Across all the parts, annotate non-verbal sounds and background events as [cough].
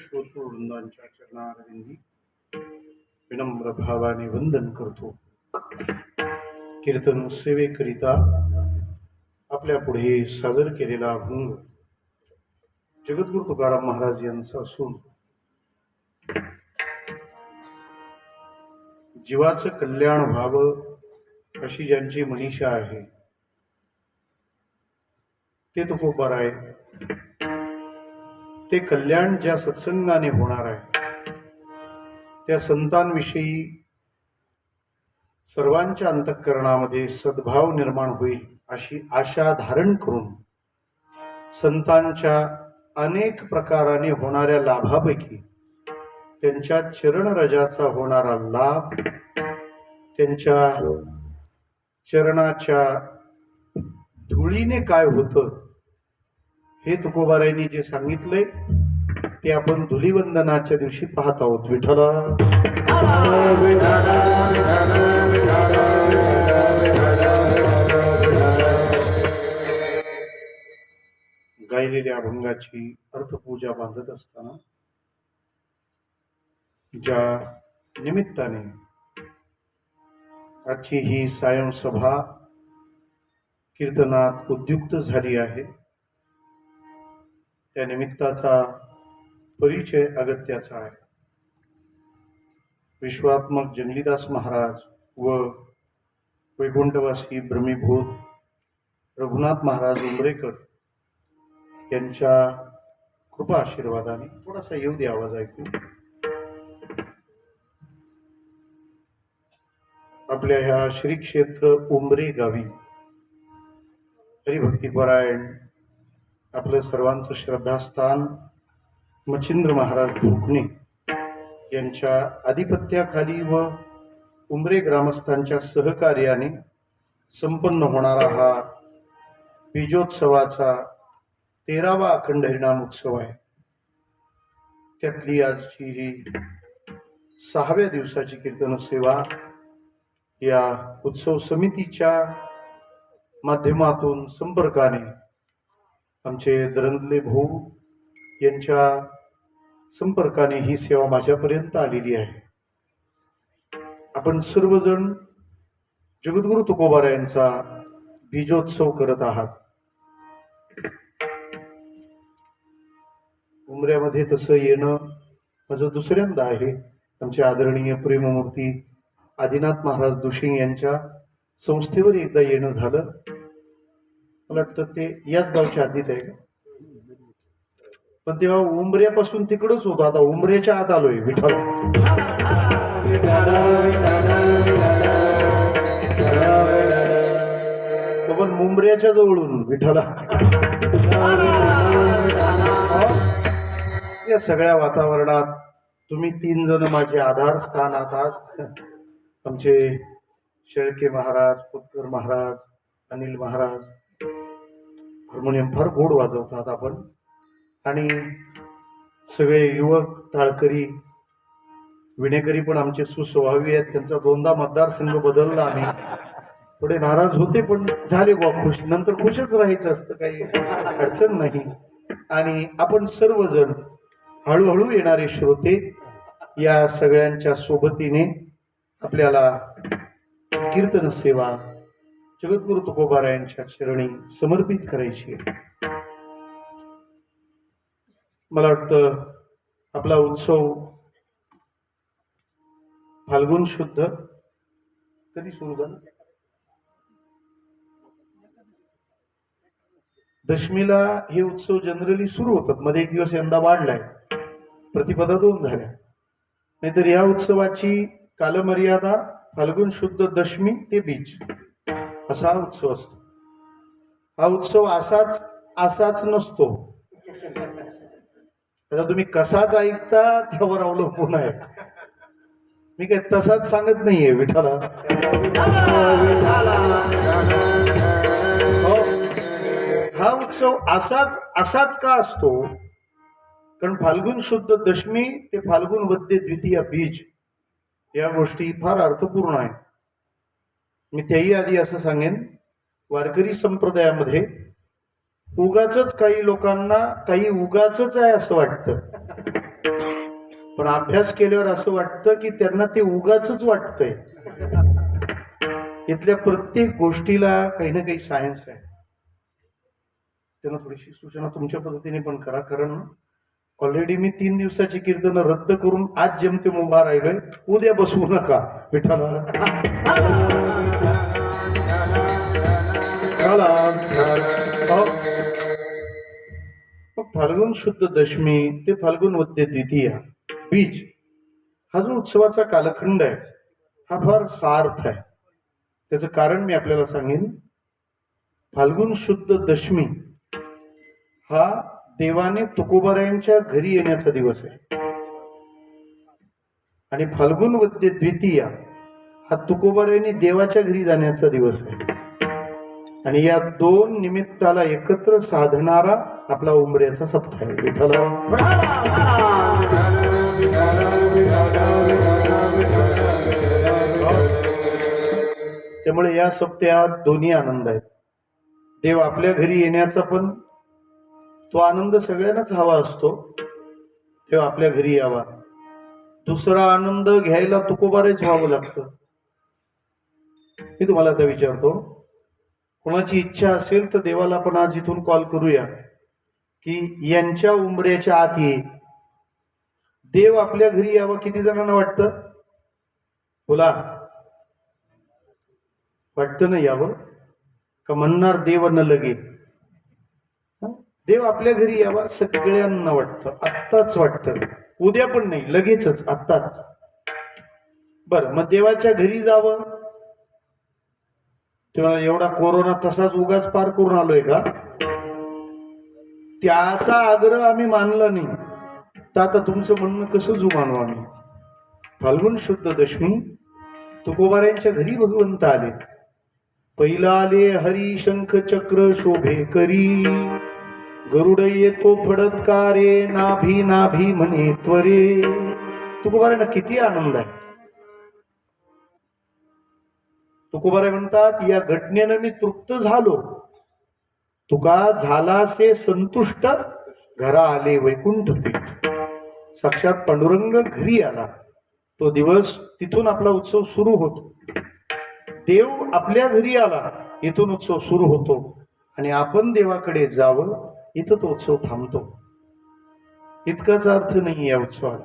श्रोतृ वृंदांच्या चरणारविंदी विनम्र भावाने वंदन करतो. कीर्तन सेवेकरिता आपल्या पुढे सादर केलेला अभंग जगद्गुरु तुकाराम महाराज यांचा असून जीवाचं कल्याण व्हावं अशी ज्यांची मनीषा आहे ते तुकोबार आहे ते कल्याण ज्या सत्संगाने होणार आहे त्या संतांविषयी सर्वांच्या अंतःकरणामध्ये सद्भाव निर्माण होईल अशी आशा धारण करून संतांच्या अनेक प्रकाराने होणाऱ्या लाभापैकी त्यांच्या चरणरजाचा होणारा लाभ त्यांच्या चरणाच्या धुळीने काय होतं हे तुकोबारायांनी जे सांगितलंय ते आपण धुलीवंदनाच्या दिवशी पाहत आहोत. विठ्ठला. गायलेल्या अभंगाची अर्थपूजा बांधत असताना ज्या निमित्ताने आजची ही सायं सभा कीर्तनात उद्युक्त झाली आहे त्या निमित्ताचा परिचय अगत्याचा आहे. विश्वात्मक जंगलीदास महाराज व वैकुंठवासी ब्रह्मीभूत रघुनाथ महाराज उंबरेकर यांच्या कृपा आशीर्वादाने थोडासा येऊ दे आवाज ऐकू आपल्या ह्या श्री क्षेत्र उंबरे गावी हरिभक्तीपरायण आपलं सर्वांचं श्रद्धास्थान मच्छिंद्र महाराज ढोकणे यांच्या आधिपत्याखाली व उमरे ग्रामस्थांच्या सहकार्याने संपन्न होणारा हा बीजोत्सवाचा तेरावा अखंड हरिणाम उत्सव आहे. त्यातली आजची ही सहाव्या दिवसाची कीर्तन सेवा या उत्सव समितीच्या माध्यमातून संपर्काने आमचे दरंदले भाऊ यांच्या संपर्काने ही सेवा माझ्यापर्यंत आलेली आहे. आपण सर्वजण जगद्गुरु तुकोबारा यांचा बीजोत्सव करत आहात. उमऱ्यामध्ये तसं येणं माझं दुसऱ्यांदा आहे. आमचे आदरणीय प्रेममूर्ती आदिनाथ महाराज दुशिंग यांच्या संस्थेवर एकदा येणं झालं. मला वाटतं ते याच गावच्या आधीत आहे का? पण तेव्हा उंबऱ्यापासून तिकडच होतो. आता उमऱ्याच्या आत आलोय विठाल पण मुंबऱ्याच्या जवळून विठाला या सगळ्या वातावरणात तुम्ही तीन जण माझे आधारस्थान आहात आमचे शेळके महाराज पुतकर महाराज अनिल महाराज हार्मोनियम फार गोड वाजवतात आपण. आणि सगळे युवक टाळकरी विणेकरी पण आमचे सुस्वभावी आहेत. त्यांचा दोनदा मतदारसंघ बदलला आम्ही. थोडे नाराज होते पण झाले बा खुश. नंतर खुशच राहायचं असतं काही अडचण नाही. आणि आपण सर्वजण हळूहळू येणारे श्रोते या सगळ्यांच्या सोबतीने आपल्याला कीर्तन सेवा जगद्गुरु तुकोबारायांच्या चरणी समर्पित करायची आहे. मला वाटतं आपला उत्सव फाल्गुन शुद्ध कधी सुरू झाला? दशमीला हे उत्सव जनरली सुरू होतात. मध्ये एक दिवस यंदा वाढलाय. प्रतिपदा दोन झाल्या. नाहीतर या उत्सवाची कालमर्यादा फाल्गुन शुद्ध दशमी ते बीज असा हा उत्सव असतो. हा उत्सव असाच असाच नसतो. आता तुम्ही कसाच ऐकता त्यावर अवलंबून आहे. मी काय तसाच सांगत नाहीये विठाला. हो. हा उत्सव असाच असाच का असतो? कारण फाल्गुन शुद्ध दशमी ते फाल्गुन वद्य द्वितीय बीज या गोष्टी फार अर्थपूर्ण आहेत. मी त्याही आधी असं सांगेन वारकरी संप्रदायामध्ये उगाच काही लोकांना काही उगाच आहे असं वाटतं. पण अभ्यास केल्यावर असं वाटतं की त्यांना ते उगाच वाटतंय. इथल्या प्रत्येक गोष्टीला काही ना काही सायन्स आहे. त्यांना थोडीशी सूचना तुमच्या पद्धतीने पण करा कारण ऑलरेडी मी तीन दिवसाची कीर्तन रद्द करून आज जमते उभा राहिलोय. उद्या बसवू नका विठाला हो. फाल्गुन शुद्ध दशमी ते फाल्गुन वद्य द्वितीया बीज. हा जो उत्सवाचा कालखंड आहे हा फार सार्थ आहे. त्याचं कारण मी आपल्याला सांगेन. फाल्गुन शुद्ध दशमी हा देवाने तुकोबारायांच्या घरी येण्याचा दिवस आहे. आणि फाल्गुन वद्य द्वितीया हा तुकोबारायांनी देवाच्या घरी जाण्याचा दिवस आहे. आणि या दोन निमित्ताला एकत्र साधणारा आपला उमऱ्याचा सप्ताह आहे. विठ्ठला त्यामुळे या सप्त्यात दोन्ही आनंद आहेत. देव आपल्या घरी येण्याचा पण तो आनंद सगळ्यांनाच हवा असतो. तेव्हा आपल्या घरी यावा. दुसरा आनंद घ्यायला तुकोबारेच व्हावं लागतं. मी तुम्हाला आता विचारतो कोणाची इच्छा असेल तर देवाला आपण आज इथून कॉल करूया की यांच्या उंबऱ्याच्या आत ये देव आपल्या घरी यावा किती जणांना वाटतं? बोला. वाटतं ना यावं? का म्हणणार देव न लगे? देव आपल्या घरी यावा सगळ्यांना वाटतं. आत्ताच वाटतं. उद्या पण नाही लगेचच आत्ताच. बर मग देवाच्या घरी जावं? तेव्हा एवढा कोरोना तसाच उगाच पार करून आलोय का? त्याचा आग्रह आम्ही मानला नाही. तर आता तुमचं म्हणणं कसं जुमानू आम्ही? फाल्गुन शुद्ध दशमी तुकोबाऱ्यांच्या घरी भगवंत आले. पहिला आले हरी शंख चक्र शोभे करी. गरुड येतो फडतकारे नाभी नाभी म्हणे त्वरे. तुकोबारांना किती आनंद आहे. तुकोबारे म्हणतात या घटनेनं मी तृप्त झालो. तुका झालासे संतुष्ट घरा आले वैकुंठ पीठ साक्षात पांडुरंग घरी आला. तो दिवस तिथून आपला उत्सव सुरू होतो. देव आपल्या घरी आला इथून उत्सव सुरू होतो. आणि आपण देवाकडे जावं इथं तो उत्सव थांबतो. इतकाच अर्थ नाही या उत्सवाला.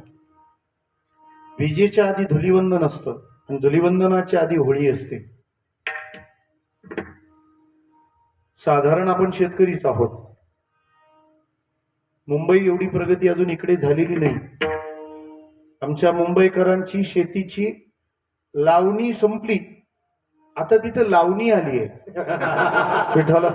विजेच्या आधी धुलिवंदन असतं आणि धुलिवंदनाच्या आधी होळी असते. साधारण आपण शेतकरीच आहोत. मुंबई एवढी प्रगती अजून इकडे झालेली नाही. आमच्या मुंबईकरांची शेतीची लावणी संपली. आता तिथं लावणी आली आहे. विठ्ठला.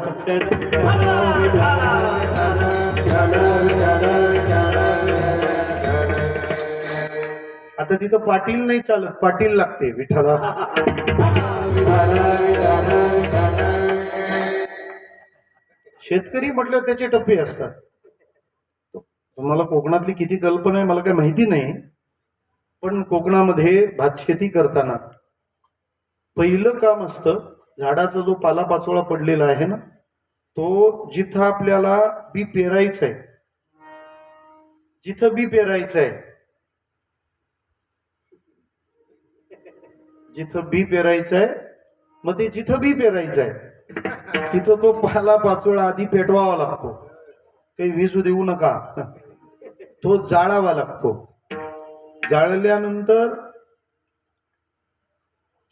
आता तिथं पाटील नाही चालत पाटील लागते विठाला शेतकरी म्हटल्यावर त्याचे टप्पे असतात. तुम्हाला कोकणातली किती कल्पना आहे मला काही माहिती नाही. पण कोकणामध्ये भात शेती करताना पहिलं काम असतं झाडाचा जो पालापाचोळा पडलेला आहे ना तो जिथं आपल्याला बी पेरायचं आहे जिथं बी पेरायचं आहे जिथं बी पेरायचं आहे मग ते जिथं बी पेरायचं आहे तिथं तो पाला पाचोळा आधी पेटवावा लागतो. काही विजू देऊ नका. तो जाळावा लागतो. जाळल्यानंतर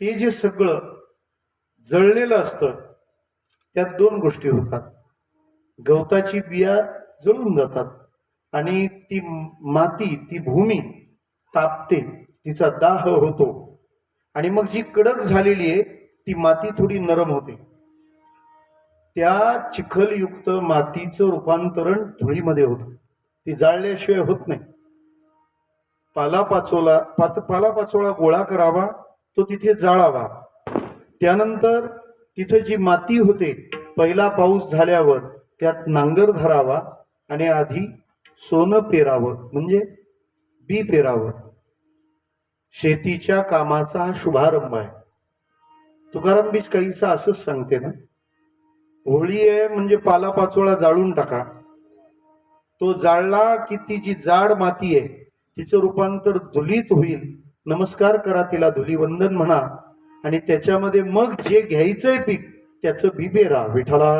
ते जे सगळं जळलेलं असतं त्यात दोन गोष्टी होतात. गवताची बिया जळून जातात आणि ती माती ती भूमी तापते तिचा दाह होतो. आणि मग जी कडक झालेली आहे ती माती थोडी नरम होते. त्या चिखलयुक्त मातीचं रूपांतरण धुळीमध्ये होतं. ती जाळल्याशिवाय होत नाही. पालापाचोला पाच पालापाचोळा गोळा करावा तो तिथे जाळावा. त्यानंतर तिथे जी माती होते पहिला पाऊस झाल्यावर त्यात नांगर धरावा आणि आधी सोनं पेरावं म्हणजे बी पेरावं. शेतीच्या कामाचा हा शुभारंभ आहे. तुकाराम बीज काहीसा असंच सांगते ना? होळी आहे म्हणजे पालापाचोळा जाळून टाका. तो जाळला की ती जी जाड माती आहे तिचं रूपांतर धुलीत होईल. नमस्कार करा तिला धुलीवंदन म्हणा. आणि त्याच्यामध्ये मग जे घ्यायचंय पीक त्याचं बिबेरा विठाला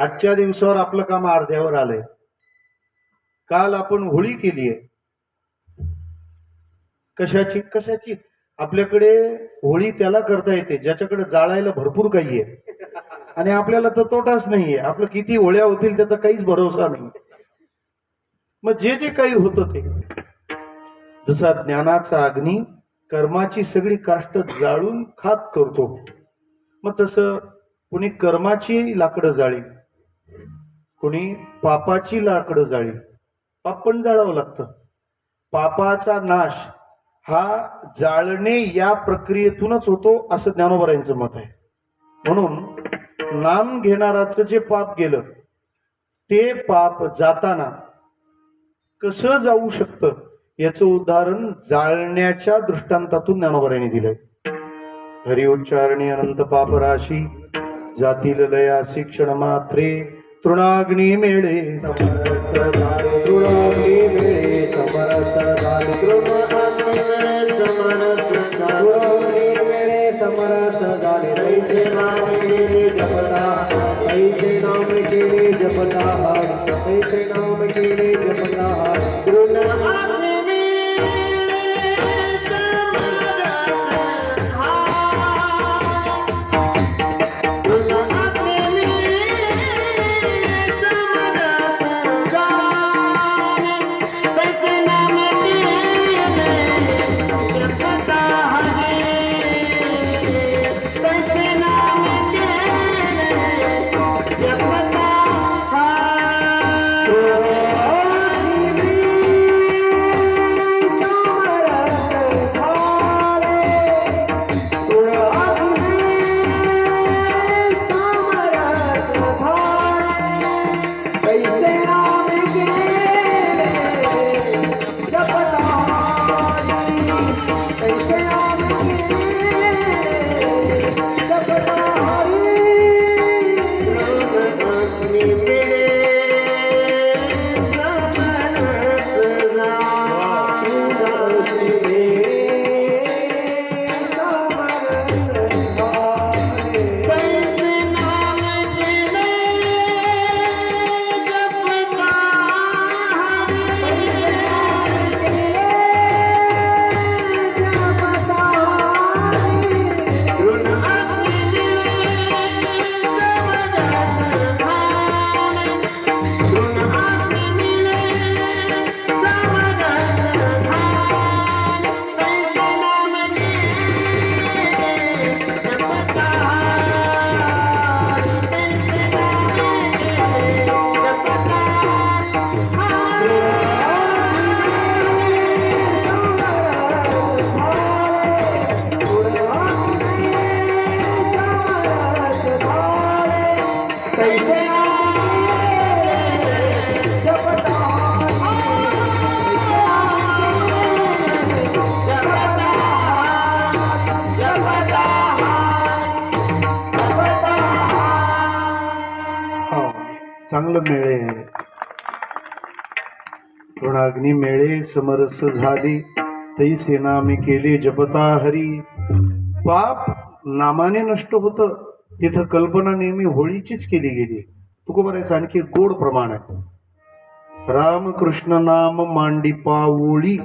आजच्या दिवसावर आपलं काम अर्ध्यावर आलंय. काल आपण होळी केलीये. कशाची कशाची? आपल्याकडे होळी त्याला करता येते ज्याच्याकडे जाळायला भरपूर काही आहे. आणि आपल्याला तर तोटाच नाहीये. आपलं किती ओळ्या होतील त्याचा काहीच भरोसा नाही मग जे जे काही होतं ते. जसा ज्ञानाचा अग्नी कर्माची सगळी काष्ट जाळून खात करतो मग तसं कुणी कर्माची लाकडं जाळी कुणी पापाची लाकडं जाळी. पाप पण जाळावं लागतं. पापाचा नाश हा जाळणे या प्रक्रियेतूनच होतो असं ज्ञानोबरायांचं मत आहे. म्हणून नाम घेणाराचं जे पाप गेलं ते पाप जाताना कसं जाऊ शकतं याचं उदाहरण जाळण्याच्या दृष्टांतातून ज्ञानोबरायांनी दिलंय हरिउच्चारणी अनंत पाप राशी जातील लया शिक्षण मात्रे तृणाग्नी मेळे समरस तृणाग्नी मेळे समरस झाले. तृणाग्नी मेळे समरस झाले. तृणाग्नी मेळे समरस झाले. ऐसे नाम केले जपता ऐसे नाम केले जपता ऐसे नाम समरस झाली. तै सेना मी केले जपता हरी. पाप नामाने नष्ट होत. तिथं कल्पना नेहमी होळीचीच केली गेली. तुकोबरायचं आणखी गोड प्रमाण आहे. रामकृष्ण नाम मांडी पावोळी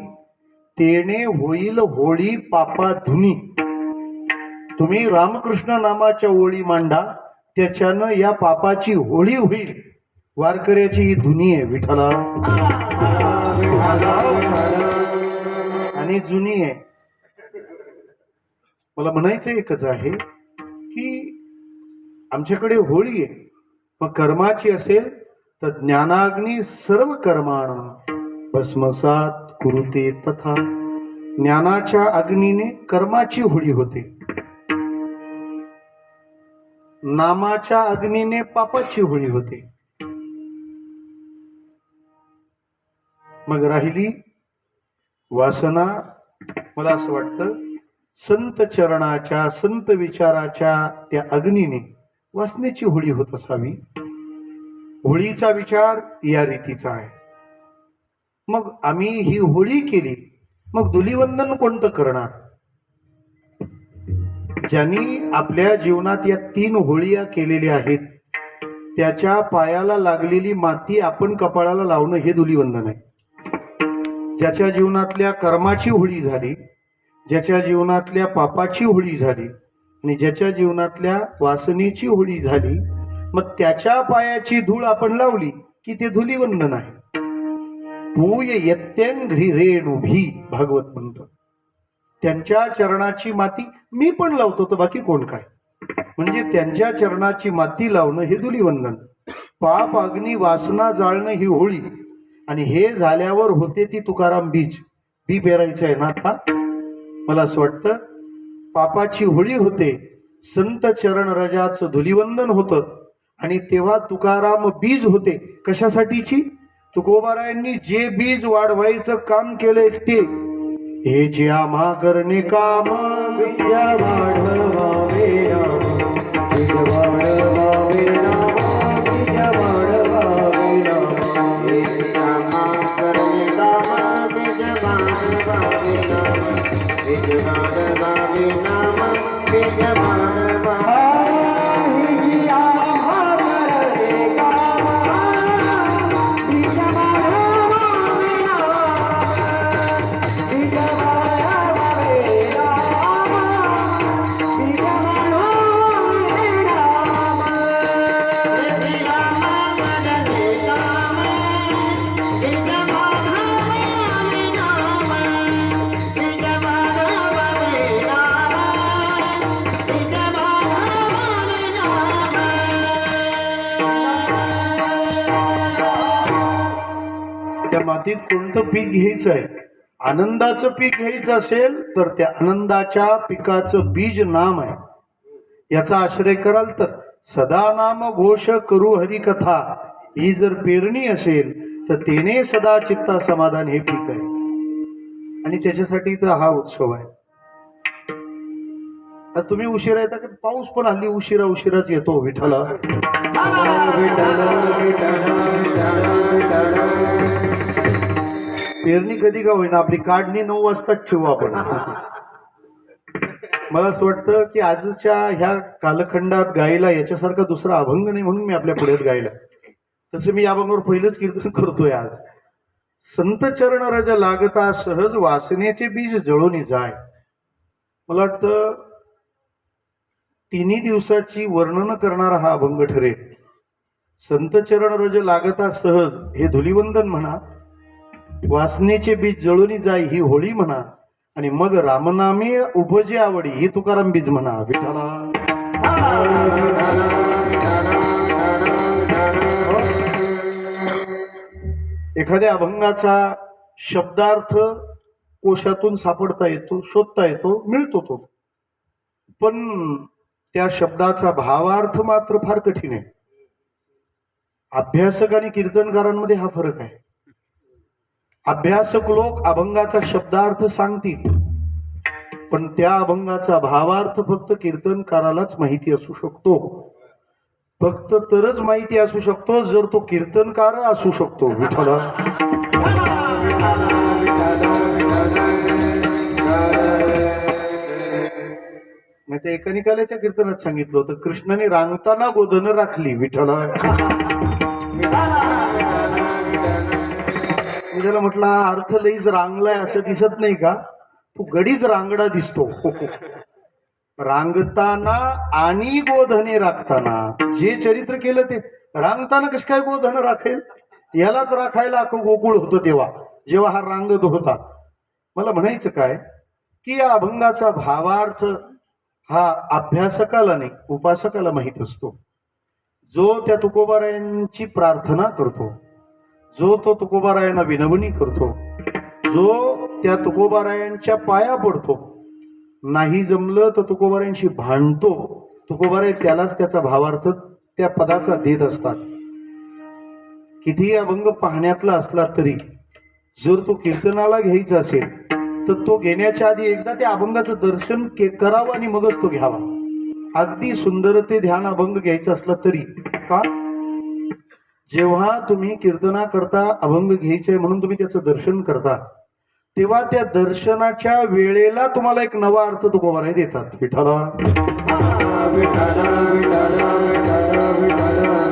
तेने होईल होळी पापा धुनी तुम्ही रामकृष्ण नामाच्या ओळी मांडा. त्याच्यानं या पापाची होळी होईल. वारकऱ्याची ही धुनी आहे विठ्ठला. आणि जुनी आहे. मला म्हणायचं एकच आहे की आमच्याकडे होळी आहे. मग कर्माची असेल तर ज्ञानाग्नी सर्व कर्माण भस्मसात कुरुते तथा. ज्ञानाच्या अग्नीने कर्माची होळी होते. नामाच्या अग्नीने पापाची होळी होते. मग राहिली वासना. मला असं वाटतं संत चरणाच्या संत विचाराच्या त्या अग्नीने वासनेची होळी होत असावी. होळीचा विचार या रीतीचा आहे. मग आम्ही ही होळी केली मग धुलीवंदन कोणतं करणार? ज्यांनी आपल्या जीवनात या तीन होळीया केलेल्या आहेत त्याच्या पायाला लागलेली माती आपण कपाळाला लावणं हे धुलीवंदन आहे. ज्याच्या जीवनातल्या कर्माची होळी झाली ज्याच्या जीवनातल्या पापाची होळी झाली आणि ज्याच्या जीवनातल्या वासनेची होळी झाली मग त्याच्या पायाची धूळ आपण लावली की ते धुलीवंदन आहे. पूय यत्यंघ्री रेणुभी भागवत म्हणत. त्यांच्या चरणाची माती मी पण लावतो तर बाकी कोण काय? म्हणजे त्यांच्या चरणाची माती लावणं हे धुलीवंदन. पाप अग्नी वासना जाळणं ही होळी. आणि हे झाल्यावर होते ती तुकाराम बीज. बी पेरायचं आहे ना आता? मला असं वाटतं. पापाची होळी होते. संत चरण रजाचं धुलिवंदन होतं. आणि तेव्हा तुकाराम बीज होते. कशासाठीची? तुकोबारायांनी जे बीज वाढवायचं काम केलंय ते. हे जे आम्हा. करणे काम वाढवावे वाढवावे नाम कोणतं पीक घ्यायचं आहे आनंदाचं पीक घ्यायचं असेल तर त्या आनंदाच्या पिकाचं बीज नाम आहे. याचा आश्रय कराल तर सदा नाम घोष करू हरिकथा. ही जर पेरणी असेल तर तेने सदा चित्ता समाधान हे पीक आहे. आणि त्याच्यासाठी तर हा उत्सव आहे. आता तुम्ही उशिरा येता की? पाऊस पण हल्ली उशिरा उशिराच येतो विठाला पेरणी कधी का होईना आपली काढणी नऊ वाजताच ठेवू आपण. मला असं वाटतं की आजच्या ह्या कालखंडात गायला याच्यासारखा दुसरा अभंग नाही म्हणून मी आपल्या पुढ्यात गायला. तसं मी या अभंगावर पहिलंच कीर्तन करतोय आज. संत चरण राजा लागता सहज वासनेचे बीज जळून जाय. मला वाटतं तिन्ही दिवसाची वर्णन करणारा हा अभंग ठरेल. संत चरण रज लागता सहज हे धुलिवंदन म्हणा वासनेचे बीज जळून जाई ही होळी म्हणा आणि मग रामनामी उपजे आवडी ही तुकाराम बीज म्हणा. विठाला एखाद्या अभंगाचा शब्दार्थ कोशातून सापडता येतो शोधता येतो मिळतो तो. पण त्या शब्दाचा भावार्थ मात्र फार कठीण आहे. अभ्यासक आणि कीर्तनकारांमध्ये हा फरक आहे. अभ्यासक लोक अभंगाचा शब्दार्थ सांगतील. पण त्या अभंगाचा भावार्थ फक्त कीर्तनकारालाच माहिती असू शकतो. फक्त तरच माहिती असू शकतो जर तो कीर्तनकार असू शकतो. विठ्ठला. मग ते एकानिकाल्याच्या कीर्तनात सांगितलं होतं कृष्णाने रांगताना गोधन राखली. विठ्ठला. मी त्याला म्हटलं अर्थ लईच रांगलाय असं [laughs] दिसत नाही का? तू गडीच रांगडा दिसतो. [laughs] रांगताना आणि गोधने राखताना जे चरित्र केलं ते रांगताना कसं काय गोधन राखेल? यालाच राखायला अख्खं गोकुळ होतं तेव्हा जेव्हा हा रांगत होता. मला म्हणायचं काय? की या अभंगाचा भावार्थ हा अभ्यासकाला नाही उपासकाला माहीत असतो. जो त्या तुकोबारायांची प्रार्थना करतो जो तो तुकोबारायांना विनवणी करतो जो त्या तुकोबारायांच्या पाया पडतो नाही जमलं तर तुकोबारायांशी भांडतो तुकोबाराय त्यालाच त्याचा भावार्थ त्या पदाचा देत असतात. कितीही अभंग पाहण्यातला असला तरी जर तो कीर्तनाला घ्यायचा असेल तर तो घेण्याच्या आधी एकदा त्या अभंगाचं दर्शन के करावं आणि मगच तो घ्यावा. अगदी सुंदर ते ध्यान अभंग घ्यायचा असला तरी का? जेव्हा तुम्ही कीर्तना करता अभंग घ्यायचे म्हणून तुम्ही त्याचं दर्शन करता तेव्हा त्या दर्शनाच्या वेळेला तुम्हाला एक नवा अर्थ तुकोबाराय देतात. विठाला विठाला विठाला विठाला विठाला